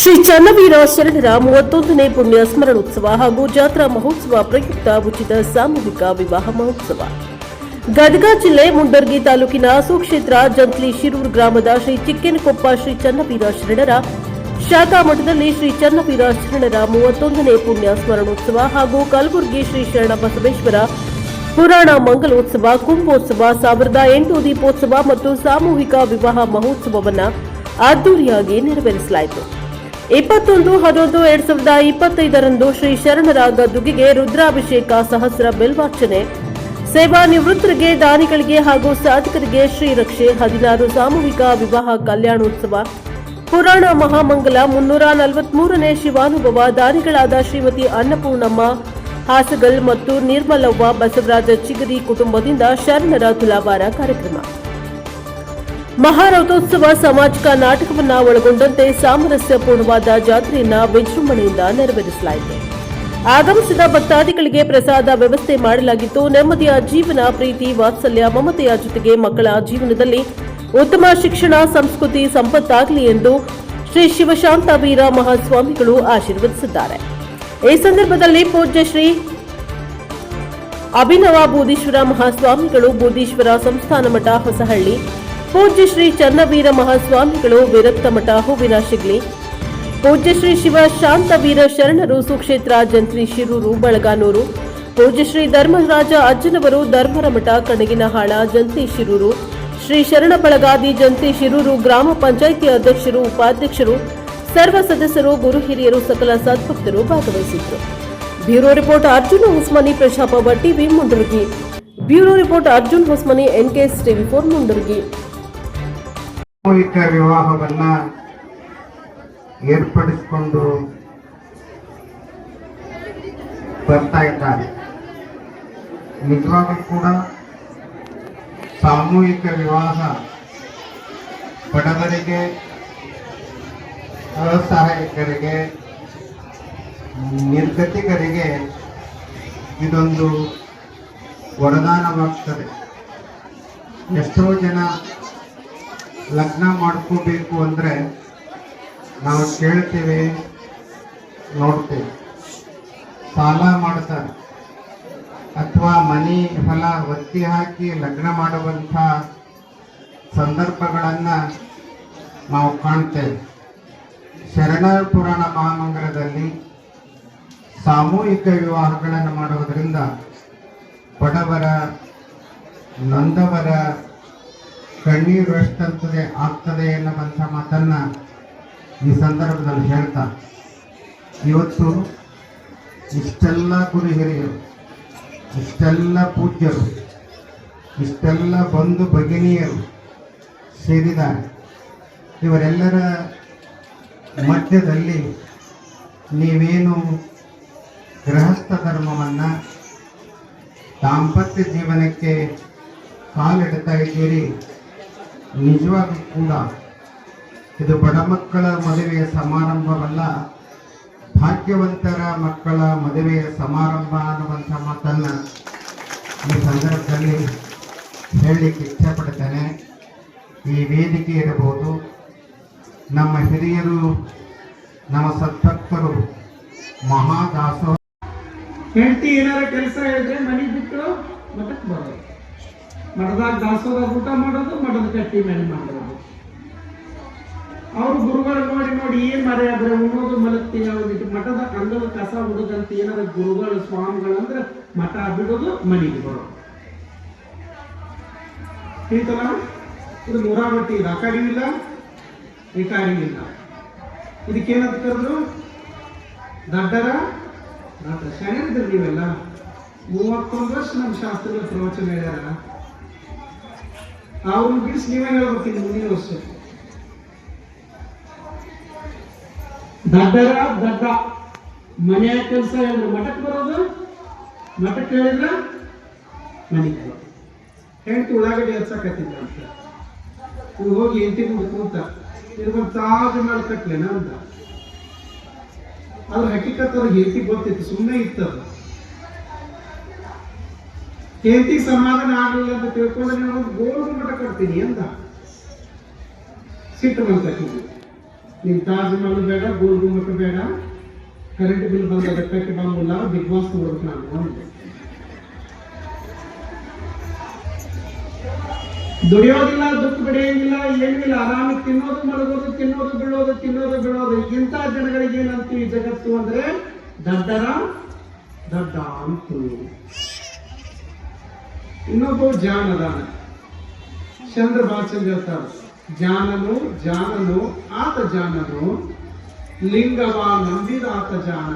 ಶ್ರೀ ಚನ್ನವೀರ ಶರಣರ ಮೂವತ್ತೊಂದನೇ ಪುಣ್ಯ ಸ್ಮರಣೋತ್ಸವ ಹಾಗೂ ಜಾತ್ರಾ ಮಹೋತ್ಸವ ಪ್ರಯುಕ್ತ ಉಚಿತ ಸಾಮೂಹಿಕ ವಿವಾಹ ಮಹೋತ್ಸವ. ಗದಗ ಜಿಲ್ಲೆ ಮುಂಡರ್ಗಿ ತಾಲೂಕಿನ ಸುಕ್ಷೇತ್ರ ಜಂತ್ಲಿ ಶಿರೂರು ಗ್ರಾಮದ ಶ್ರೀ ಚಿಕ್ಕೇನಕೊಪ್ಪ ಶ್ರೀ ಚನ್ನವೀರ ಶರಣರ ಶಾಖಾ ಮಠದಲ್ಲಿ ಶ್ರೀ ಚನ್ನವೀರ ಶರಣರ ಮೂವತ್ತೊಂದನೇ ಪುಣ್ಯ ಸ್ಮರಣೋತ್ಸವ ಹಾಗೂ ಕಲಬುರಗಿ ಶ್ರೀ ಶರಣ ಬಸವೇಶ್ವರ ಪುರಾಣ ಮಂಗಲೋತ್ಸವ, ಕುಂಭೋತ್ಸವ, ಸಾವಿರದ ಎಂಟು ದೀಪೋತ್ಸವ ಮತ್ತು ಸಾಮೂಹಿಕ ವಿವಾಹ ಮಹೋತ್ಸವವನ್ನು ಅದ್ದೂರಿಯಾಗಿ ನೆರವೇರಿಸಲಾಯಿತು. ಇಪ್ಪತ್ತೊಂದು, ಹನ್ನೊಂದು, ಎರಡ್ ಸಾವಿರದ ಇಪ್ಪತ್ತೈದರಂದು ಶ್ರೀ ಶರಣರ ಗದ್ದುಗೆಗೆ ರುದ್ರಾಭಿಷೇಕ ಸಹಸ್ರ ಬಿಲ್ವಾರ್ಚನೆ. ಸೇವಾ ನಿವೃತ್ತರಿಗೆ, ದಾನಿಗಳಿಗೆ ಹಾಗೂ ಸಾಧಕರಿಗೆ ಶ್ರೀರಕ್ಷೆ ಹದಿನಾರು ಸಾಮೂಹಿಕ ವಿವಾಹ ಕಲ್ಯಾಣೋತ್ಸವ. ಪುರಾಣ ಮಹಾಮಂಗಲ ಮುನ್ನೂರ ನಲವತ್ಮೂರನೇ ಶಿವಾನುಭವ ದಾನಿಗಳಾದ ಶ್ರೀಮತಿ ಅನ್ನಪೂರ್ಣಮ್ಮ, ಹಾಸಗಲ್ ಮತ್ತು ನಿರ್ಮಲವ್ವ ಬಸವರಾಜ ಚಿಗರಿ ಕುಟುಂಬದಿಂದ ಶರಣರ ತುಲಾಭಾರ ಕಾರ್ಯಕ್ರಮ. ಮಹಾರಥೋತ್ಸವ ಸಾಮಾಜಿಕ ನಾಟಕವನ್ನ ಒಳಗೊಂಡಂತೆ ಸಾಮರಸ್ಯಪೂರ್ಣವಾದ ಜಾತ್ರೆಯನ್ನ ವಿಜೃಂಭಣೆಯಿಂದ ನೆರವೇರಿಸಲಾಯಿತು. ಆಗಮಿಸಿದ ಭಕ್ತಾದಿಗಳಿಗೆ ಪ್ರಸಾದ ವ್ಯವಸ್ಥೆ ಮಾಡಲಾಗಿತ್ತು. ನೆಮ್ಮದಿಯ ಜೀವನ, ಪ್ರೀತಿ, ವಾತ್ಸಲ್ಯ, ಮಮತೆಯ ಜೊತೆಗೆ ಮಕ್ಕಳ ಜೀವನದಲ್ಲಿ ಉತ್ತಮ ಶಿಕ್ಷಣ, ಸಂಸ್ಕೃತಿ, ಸಂಪತ್ತಾಗಲಿ ಎಂದು ಶ್ರೀ ಶಿವಶಾಂತ ವೀರ ಮಹಾಸ್ವಾಮಿಗಳು ಆಶೀರ್ವದಿಸಿದ್ದಾರೆ. ಈ ಸಂದರ್ಭದಲ್ಲಿ ಪೂಜ್ಯ ಶ್ರೀ ಅಭಿನವ ಬೂದೀಶ್ವರ ಮಹಾಸ್ವಾಮಿಗಳು ಬೋಧೀಶ್ವರ ಸಂಸ್ಥಾನ ಮಠ ಹೊಸಹಳ್ಳಿ ಪೂಜ್ಯ ಶ್ರೀ ಚನ್ನವೀರ ಮಹಾಸ್ವಾಮಿಗಳು ವಿರಕ್ತ ಮಠ ಹೂವಿನ ಶಿಗ್ಲಿ. ಪೂಜ್ಯ ಶ್ರೀ ಶಿವ ಶಾಂತವೀರ ಶರಣರು ಸುಕ್ಷೇತ್ರ ಜಂತ್ರಿ ಶಿರೂರು ಬಳಗಾನೂರು. ಪೂಜ್ಯ ಶ್ರೀ ಧರ್ಮರಾಜ ಅಜ್ಜನವರು ಧರ್ಮರ ಮಠ ಕಣಗಿನಹಾಳ ಜಂತಿ ಶಿರೂರು. ಶ್ರೀ ಶರಣ ಬಳಗಾದಿ ಜಂತಿ ಶಿರೂರು ಗ್ರಾಮ ಪಂಚಾಯಿತಿ ಅಧ್ಯಕ್ಷರು, ಉಪಾಧ್ಯಕ್ಷರು, ಸರ್ವ ಸದಸ್ಯರು, ಗುರು ಹಿರಿಯರು, ಸಕಲ ಸದ್ಭಕ್ತರು ಭಾಗವಹಿಸಿದ್ದರು. Bureau report Arjun Usmani, ಪ್ರಶಾಪ TV Mundargi. Bureau report Arjun Hosmani NKS TV four, Mundargi. ಸಾಮೂಹಿಕ ವಿವಾಹವನ್ನ ಏರ್ಪಡಿಸಿಕೊಂಡು ಬರ್ತಾ ಇದ್ದಾರೆ. ನಿಜವಾಗೂ ಕೂಡ ಸಾಮೂಹಿಕ ವಿವಾಹ ಬಡವರಿಗೆ, ಅಸಹಾಯಕರಿಗೆ, ನಿರ್ಗತಿಕರಿಗೆ ಇದೊಂದು ವರದಾನವಾಗ್ತದೆ. ಎಷ್ಟೋ ಜನ ಲಗ್ನ ಮಾಡ್ಕೋಬೇಕು ಅಂದರೆ ನಾವು ಕೇಳ್ತೇವೆ, ನೋಡ್ತೇವೆ. ಸಾಲ ಮಾಡ್ತಾರೆ. ಅಥವಾ ಮನಿ ಹೊಲ ಒತ್ತಿ ಹಾಕಿ ಲಗ್ನ ಮಾಡುವಂಥ ಸಂದರ್ಭಗಳನ್ನು ನಾವು ಕಾಣ್ತೇವೆ. ಶರಣ ಪುರಾಣ ಮಹಾಮಂಗಲದಲ್ಲಿ ಸಾಮೂಹಿಕ ವಿವಾಹಗಳನ್ನು ಮಾಡುವುದರಿಂದ ಬಡವರ, ನೊಂದವರ ಕಣ್ಣೀರು ಎಷ್ಟಂತದೆ ಆಗ್ತದೆ ಎನ್ನುವಂಥ ಮಾತನ್ನ ಈ ಸಂದರ್ಭದಲ್ಲಿ ಹೇಳ್ತಾ. ಇವತ್ತು ಇಷ್ಟೆಲ್ಲ ಗುರು ಹಿರಿಯರು ಇಷ್ಟೆಲ್ಲ ಪೂಜ್ಯರು, ಇಷ್ಟೆಲ್ಲ ಬಂಧು ಭಗಿನಿಯರು ಸೇರಿದ್ದಾರೆ. ಇವರೆಲ್ಲರ ಮಧ್ಯದಲ್ಲಿ ನೀವೇನು ಗೃಹಸ್ಥ ಧರ್ಮವನ್ನು ದಾಂಪತ್ಯ ಜೀವನಕ್ಕೆ ಕಾಲಿಡ್ತಾ ಇದ್ದೀರಿ? ನಿಜವಾಗ್ಲೂ ಕೂಡ ಇದು ಬಡ ಮಕ್ಕಳ ಮದುವೆಯ ಸಮಾರಂಭವಲ್ಲ, ಭಾಗ್ಯವಂತರ ಮಕ್ಕಳ ಮದುವೆಯ ಸಮಾರಂಭ ಅನ್ನುವಂಥ ಮಾತನ್ನು ಈ ಸಂದರ್ಭದಲ್ಲಿ ಹೇಳಲಿಕ್ಕೆ ಇಚ್ಛಪಡ್ತೇನೆ. ಈ ವೇದಿಕೆ ಇರಬಹುದು. ನಮ್ಮ ಹಿರಿಯರು, ನಮ್ಮ ಸದ್ಭಕ್ತರು ಮಹಾದಾಸೋ ಹೆಂಡತಿ ಏನಾರ ಕೆಲಸ ಹೇಳಿದ್ರೆ ಮನೆ ಬಿಟ್ಟು ಮಠಕ್ಕೆ ಬರೋದು ಮಠದಾಗ ದಾಸೋಹ ಊಟ ಮಾಡೋದು ಮಠದ ಕಟ್ಟಿ ಮೇಲೆ ಮಾಡೋದು ಅವ್ರು ಗುರುಗಳು ನೋಡಿ ನೋಡಿ ಏನ್ ಮರ್ಯಾದ್ರೆ ಉಣ್ಣೋದು ಮಲಗ್ತೀನಿ ಅವ್ರಿಗೆ ಮಠದ ಅಂಗಳ ಕಸ ಹುಡುಗಂತ ಏನಾದ್ರೆ ಗುರುಗಳು, ಸ್ವಾಮಿಗಳಂದ್ರೆ ಮಠ ಬಿಡೋದು, ಮನೆಗೆ ಬರೋದು. ತಿಳಿತಲ್ಲ ಇದು ನೂರಾವಟ್ಟಿ ಇದು ಆ ಕಡೆಯೂ ಇಲ್ಲ ಈ ಇಲ್ಲ ಇದಕ್ಕೇನಂತ ಕರೆದ್ರು? ದಡ್ಡರ? ಶನಿದ್ರು ನೀವೆಲ್ಲ ಮೂವತ್ತೊಂದು ವರ್ಷ ನಮ್ಮ ಶಾಸ್ತ್ರಗಳ ಪ್ರವಚನ ಹೇಳ್ಯಾರ. ಅವ್ರನ್ನ ಬಿಡಿಸಿ ನೀವೇ ಹೇಳ್ಬೇಕಿನ್ನು ಮುಂದಿನ ವರ್ಷ ದಡ್ಡರ, ದಡ್ಡ. ಮನೆಯ ಕೆಲಸ ಹೇಳಿದ್ರೆ ಮಠಕ್ಕೆ ಬರೋದು? ಮಠಕ್ಕೆ ಹೇಳಿದ್ರೆ? ಮನೆ ಹೆಂಡತಿ ಉಳ್ಳಾಗಡ್ಡಿ ಹಚ್ಚಕತ್ತಿದ್ದ ಅಂತ. ಇವ್ರು ಹೋಗಿ ಹೆಂಡತಿ ಮುಂದೆ ಕೂತ ಇರ್ಬಂದು ತಾಜು ಮೇಲೆ ಕಟ್ಲೇನ ಅಂತ. ಅದ್ರ ಹಕ್ಕಿ ಅವ್ರಿಗೆ ಹೆಂಡತಿ ಗೊತ್ತಿತ್ತು ಸುಮ್ಮನೆ ಇತ್ತು ಹೆಂಡತಿ ಸಮಾಧಾನ ಆಗಲಿಲ್ಲ ಅಂತ ತಿಳ್ಕೊಂಡ್ರೆ ನಾನು ಗೋಲ್ ಮಠ ಕಟ್ತೀನಿ ಅಂತ. ಸಿಟ್ಟು ಬಂತ ನಿಮ್ ತಾಜ್ ಮಹಲ್ ಬೇಡ ಗೋಲ್ ಗುಮ್ಮಟ ಬೇಡ. ಕರೆಂಟ್ ಬಿಲ್ ಬಂದ ಬಂದಿಲ್ಲ ಬಿಗ್ ಬಾಸ್ ನೋಡ್ಬೇಕು ನಾನು ದುಡಿಯೋದಿಲ್ಲ ದುಃಖ ಬೆಳೆಯಂಗಿಲ್ಲ ಏನಿಲ್ಲ, ಆರಾಮ ತಿನ್ನೋದು, ಮಲಗೋದು, ತಿನ್ನೋದು, ಬೀಳೋದು, ತಿನ್ನೋದು ಬಿಡೋದು ಇಂಥ ಜನಗಳಿಗೆ ಏನಂತೀವಿ ಜಗತ್ತು ಅಂದ್ರೆ ದಡ್ಡರ ದಡ್ಡ ಅಂತೀವಿ ಇನ್ನೊಬ್ಬ ಜಾನದಾನ ಚಂದ್ರ ಬಾಚಂದ್ರ ಹೇಳ್ತಾರ ಜಾನನು ಜಾನನು ಆತ ಜಾನನು ಲಿಂಗವ ನಂಬಿದ ಆತ ಜಾನ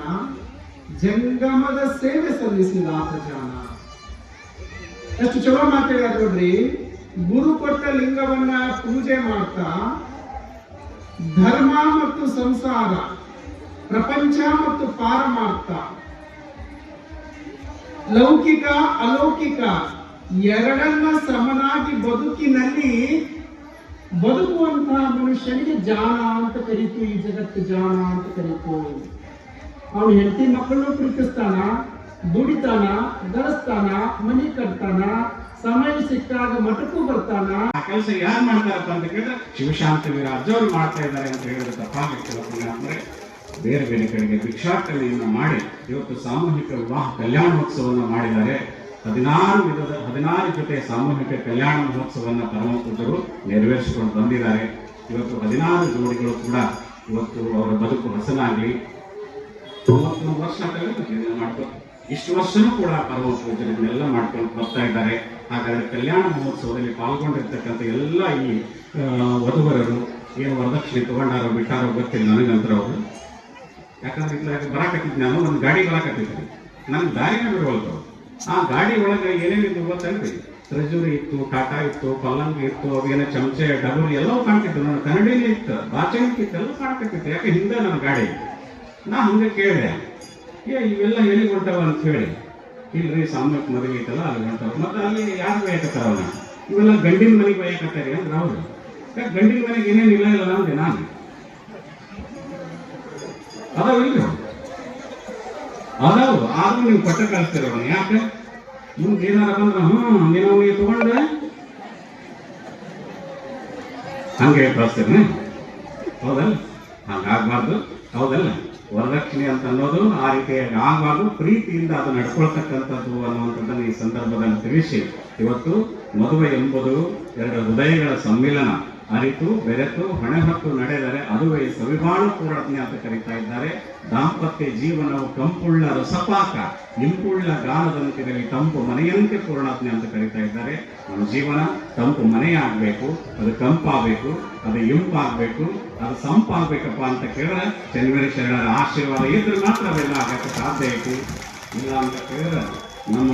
ಜಂಗಮದ ಸೇವೆ ಸಲ್ಲಿಸಿದ ಆತ ಜಾನ ಎಷ್ಟು ಚಲೋ ಮಾತಾಡ್ಯಾರ ನೋಡ್ರಿ. ಗುರು ಕೊಟ್ಟ ಲಿಂಗವನ್ನ ಪೂಜೆ ಮಾಡ್ತಾ, ಧರ್ಮ ಮತ್ತು ಸಂಸಾರ, ಪ್ರಪಂಚ ಮತ್ತು ಪಾರ ಮಾಡ್ತಾ, ಲೌಕಿಕ ಅಲೌಕಿಕ ಎರಡನ್ನ ಸಮನಾಗಿ ಬದುಕಿನಲ್ಲಿ ಬದುಕುವಂತಹ ಮನುಷ್ಯನಿಗೆ ಜಾಣ ಅಂತ ಕರೀತು ಈ ಜಗತ್ತು ಜಾಣ ಅಂತ ಕರೀತು ಅವನು ಹೆಂಡತಿ ಮಕ್ಕಳನ್ನು ಪ್ರೀತಿಸ್ತಾನ, ದುಡಿತಾನ, ಗಳಿಸ್ತಾನ, ಮನಿ ಕಟ್ತಾನ, ಸಮಯ ಸಿಕ್ಕಾಗ ಮಠಕ್ಕೂ ಬರ್ತಾನ. ಕೆಲಸ ಯಾರು ಮಾಡ್ತಾರಪ್ಪ ಅಂತ ಕೇಳಿದ್ರೆ ಶಿವಶಾಂತ ವಿರಾಜ್ ಅವರು ಮಾಡ್ತಾ ಇದ್ದಾರೆ ಅಂತ ಹೇಳಿದ್ರೆ ತಪ್ಪಾಗಿರ್ತಲ್ಲ ಅಂದ್ರೆ ಬೇರೆ ಬೇರೆ ಕಡೆಗೆ ಭಿಕ್ಷಾಟನೆಯನ್ನು ಮಾಡಿ ಇವತ್ತು ಸಾಮೂಹಿಕ ವಿವಾಹ ಕಲ್ಯಾಣೋತ್ಸವವನ್ನು ಮಾಡಿದ್ದಾರೆ. ಹದಿನಾರು ವಿಧದ, ಹದಿನಾರು ಜೊತೆ ಸಾಮೂಹಿಕ ಕಲ್ಯಾಣ ಮಹೋತ್ಸವವನ್ನು ಪರಮಪೂಜರು ನೆರವೇರಿಸಿಕೊಂಡು ಬಂದಿದ್ದಾರೆ. ಇವತ್ತು ಹದಿನಾರು ಜೋಡಿಗಳು ಕೂಡ ಇವತ್ತು ಅವರ ಬದುಕು ಹಸನಾಗಲಿ. ಮೂವತ್ತೊಂದು ವರ್ಷ ಮಾಡ್ಕೊಂಡು. ಮಾಡ್ಕೊ ಇಷ್ಟು ವರ್ಷನೂ ಕೂಡ ಪರಮ ಪೂಜರು ಇದನ್ನೆಲ್ಲ ಮಾಡ್ಕೊಂಡು ಬರ್ತಾ ಇದ್ದಾರೆ. ಹಾಗಾದ್ರೆ ಕಲ್ಯಾಣ ಮಹೋತ್ಸವದಲ್ಲಿ ಪಾಲ್ಗೊಂಡಿರ್ತಕ್ಕಂಥ ಎಲ್ಲ ಈ ವಧುವರರು, ಏನು ವರದಕ್ಷಿಣೆ ತಗೊಂಡಾರೋ, ಬಿಟ್ಟಾರೋ ಗೊತ್ತಿಲ್ಲ ನನಗಂತರ ಅವರು. ಯಾಕಂದ್ರೆ ಇಲ್ಲ ಬರಾಕತ್ತಿದ್ ನಾನು? ಒಂದು ಗಾಡಿ ಬರಕತ್ತಿದ್ದೆ ನಾನು ದಾರಿನ ಬಿಡುವಲ್ತು ಆ ಗಾಡಿ ಒಳಗೆ ಏನೇನಿದ್ದು ಗೊತ್ತಲ್ರಿ ಟ್ರೆಜುರಿ ಇತ್ತು, ಟಾಟಾ ಇತ್ತು, ಪಲ್ಲಂಗ್ ಇತ್ತು, ಅವೇನೋ ಚಮಚೆ, ಡಬಲ್ ಎಲ್ಲವೂ ಕಾಣ್ತಿತ್ತು. ನನ್ನ ಕನ್ನಡಿಯಲ್ಲಿ ಇತ್ತು, ಬಾಚಣಿಕೆ ಇತ್ತು ಎಲ್ಲ ಕಾಣ್ತಿತ್ತು. ಯಾಕೆ ಹಿಂದೆ ನನ್ನ ಗಾಡಿ? ನಾ ಹಂಗೆ ಕೇಳಿದೆ. ಏ, ಇವೆಲ್ಲ ಎಲ್ಲಿ ಹೊಂಟವ ಅಂತ ಹೇಳಿ. ಇಲ್ರಿ ಸಾಮ್ಯಕ್ ಮದುವೆ ಐತಲ್ಲ ಅಲ್ಲಿ ಹೊಂಟವ ಮತ್ತೆ ಅಲ್ಲಿ ಯಾರು ಬಯಕತ್ತಾರ ಅವನ? ಇವೆಲ್ಲ ಗಂಡಿನ ಮನೆಗೆ ಬಯಕತ್ತಾರೆ ಅಂದ್ರೆ ಹೌದು. ಯಾಕೆ ಗಂಡಿನ ಮನೆಗೆ ಏನೇನು ಇಲ್ಲ ಇಲ್ಲ ಅಂದೆ ನಾನು? ಅದಾವ ಇಲ್ರಿ? ಅದಾವು ಆದ್ರೂ ನೀವು ಕೊಟ್ಟ ಕಳಿಸ್ತೀರ ಅವನು ಯಾಕೆ? ಮುಂದೆ ಏನಾರ ಬಂದ್ರ ಹ್ಞೂ ನೀನು ಅವನಿಗೆ ತಗೊಂಡ್ರೆ ಹಂಗೆ ಕಳಿಸ್ತೀರಿ ಹೌದಲ್ಲ? ಹಂಗಾಗ್ಬಾರ್ದು ಹೌದಲ್ಲ? ವರದಕ್ಷಿಣೆ ಅಂತ ಅನ್ನೋದು ಆ ರೀತಿಯಾಗಿ ಆಗಬಾರ್ದು. ಪ್ರೀತಿಯಿಂದ ಅದು ನಡ್ಕೊಳ್ತಕ್ಕಂಥದ್ದು ಅನ್ನುವಂಥದ್ದನ್ನು ಈ ಸಂದರ್ಭದಲ್ಲಿ ತಿಳಿಸಿ. ಇವತ್ತು ಮದುವೆ ಎಂಬುದು ಎರಡು ಹೃದಯಗಳ ಸಮ್ಮಿಲನ. ಅರಿತು, ಬೆರೆತು, ಹೊಣೆ ಹೊತ್ತು ನಡೆದರೆ ಅದುವೇ ಸವಿಬಾಳು ಪೂರ್ಣಜ್ಞೆ ಅಂತ ಕರೀತಾ ಇದ್ದಾರೆ. ದಾಂಪತ್ಯ ಜೀವನವು ಕಂಪುಳ್ಳ ರಸಪಾಕ ಇಂಪುಳ್ಳ ಗಾನದಂತಿರಲಿ, ತಂಪು ಮನೆಯಂತೆ ಪೂರ್ಣಜ್ಞೆ ಅಂತ ಕರೀತಾ ಇದ್ದಾರೆ. ನಮ್ಮ ಜೀವನ ತಂಪು ಮನೆಯಾಗಬೇಕು ಅದು ಕಂಪಾಗಬೇಕು ಅದು ಇಂಪಾಗಬೇಕು, ಅದು ಸಂಪಾಗಬೇಕಪ್ಪ ಅಂತ ಕೇಳಿದ್ರೆ ಚನ್ನವೀರ ಶರಣರ ಆಶೀರ್ವಾದ ಇದ್ರೆ ಮಾತ್ರ ಅವೆಲ್ಲ ಆಗಕ್ಕೆ ಸಾಧ್ಯ ಐತಿ. ಇಲ್ಲ ಅಂತ ಕೇಳಿದ್ರೆ ನಮ್ಮ